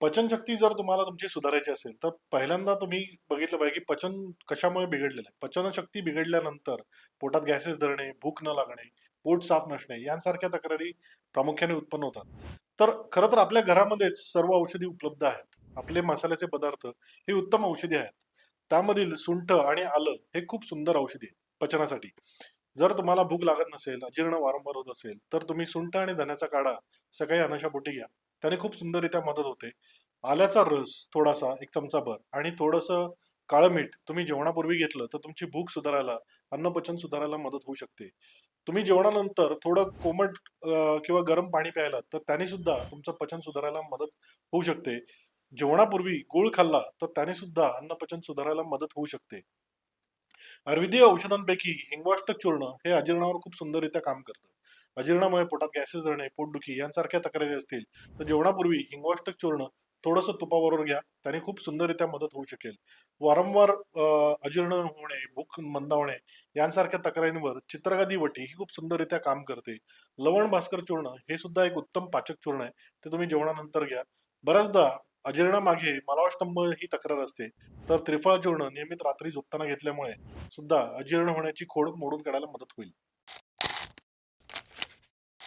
पचनशक्ती जर तुम्हाला तुमची सुधारायची असेल, तर पहिल्यांदा तुम्ही बघितलं पाहिजे, की पचन कशामुळे बिघडलेलं आहे. पचनशक्ती बिघडल्यानंतर पोटात गॅसेस धरणे, भूक न लागणे, पोट साफ नसणे यांसारख्या तक्रारी प्रामुख्याने उत्पन्न होतात. तर खरं तर आपल्या घरामध्येच सर्व औषधी उपलब्ध आहेत. आपले मसाल्याचे पदार्थ हे उत्तम औषधी आहेत. त्यामधील सुंठ आणि आलं हे खूप सुंदर औषधी आहे पचनासाठी. जर तुम्हाला भूक लागत नसेल, अजीर्ण वारंवार होत असेल, तर तुम्ही सुंठ आणि धन्याचा काढा सकाळी अनाशापोटी घ्या. त्याने खूप सुंदररित्या मदत होते. आल्याचा रस थोडासा 1 चमचाभर आणि थोडंसं काळं मीठ तुम्ही जेवणापूर्वी घेतलं, तर तुमची भूक सुधारायला, अन्नपचन सुधारायला मदत होऊ शकते. तुम्ही जेवणानंतर थोडं कोमट किंवा गरम पाणी प्यायलात, तर त्याने सुद्धा तुमचं पचन सुधारायला मदत होऊ शकते. जेवणापूर्वी गूळ खाल्ला, तर त्याने सुद्धा अन्नपचन सुधारायला मदत होऊ शकते. आयुर्वेदीय औषधांपैकी हिंगवाष्टक चूर्ण हे अजीर्णावर खूप सुंदररित्या काम करतं. अजीर्णामुळे पोटात गॅसेस धरणे, पोटदुखी यांसारख्या तक्रारी असतील, तर जेवणापूर्वी हिंगवाष्टक चूर्ण थोडंसं तुपाबरोबर घ्या. त्याने खूप सुंदररित्या मदत होऊ शकेल. वारंवार अजीर्ण होणे, भूक मंदावणे यांसारख्या तक्रारींवर चित्रगादी वटी ही खूप सुंदररित्या काम करते. लवण भास्कर चूर्ण हे सुद्धा एक उत्तम पाचक चूर्ण आहे. ते तुम्ही जेवणानंतर घ्या. बऱ्याचदा अजीर्णामागे मलावष्टंभ ही तक्रार असते. तर त्रिफळा चूर्ण नियमित रात्री झोपताना घेतल्यामुळे सुद्धा अजीर्ण होण्याची खोड मोडून काढायला मदत होईल.